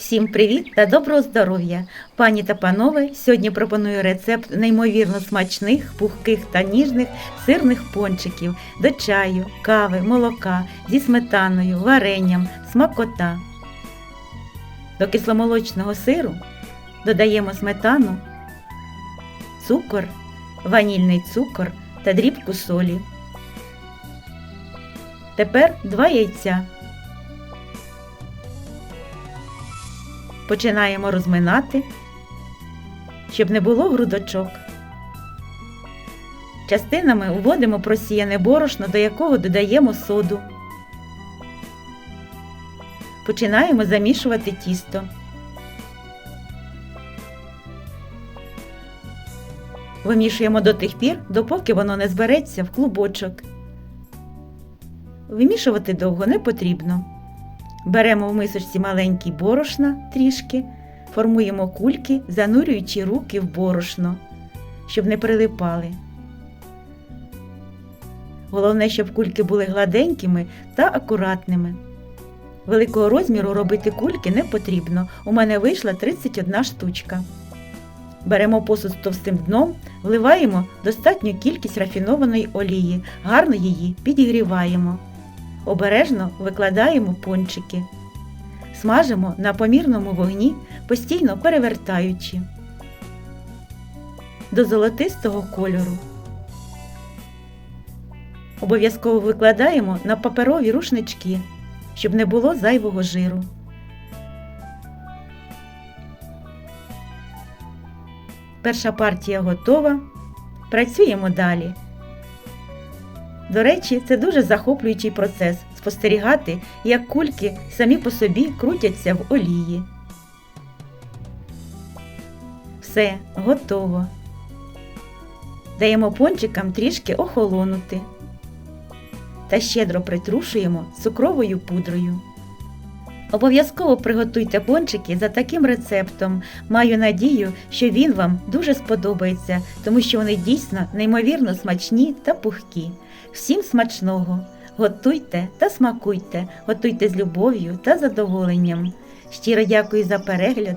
Всім привіт та доброго здоров'я! Пані та панове, сьогодні пропоную рецепт неймовірно смачних, пухких та ніжних сирних пончиків до чаю, кави, молока зі сметаною, варенням, смакота. До кисломолочного сиру додаємо сметану, цукор, ванільний цукор та дрібку солі. Тепер два яйця. Починаємо розминати, щоб не було грудочок. Частинами уводимо просіяне борошно, до якого додаємо соду. Починаємо замішувати тісто. Вимішуємо до тих пір, допоки воно не збереться в клубочок. Вимішувати довго не потрібно. Беремо в мисочці маленький борошна трішки, формуємо кульки, занурюючи руки в борошно, щоб не прилипали. Головне, щоб кульки були гладенькими та акуратними. Великого розміру робити кульки не потрібно. У мене вийшла 31 штучка. Беремо посуд з товстим дном, вливаємо достатню кількість рафінованої олії, гарно її підігріваємо. Обережно викладаємо пончики. Смажимо на помірному вогні, постійно перевертаючи до золотистого кольору. Обов'язково викладаємо на паперові рушнички, щоб не було зайвого жиру. Перша партія готова. Працюємо далі. До речі, це дуже захоплюючий процес спостерігати, як кульки самі по собі крутяться в олії. Все, готово. Даємо пончикам трішки охолонути та щедро притрушуємо цукровою пудрою. Обов'язково приготуйте пончики за таким рецептом. Маю надію, що він вам дуже сподобається, тому що вони дійсно неймовірно смачні та пухкі. Всім смачного! Готуйте та смакуйте, готуйте з любов'ю та задоволенням. Щиро дякую за перегляд,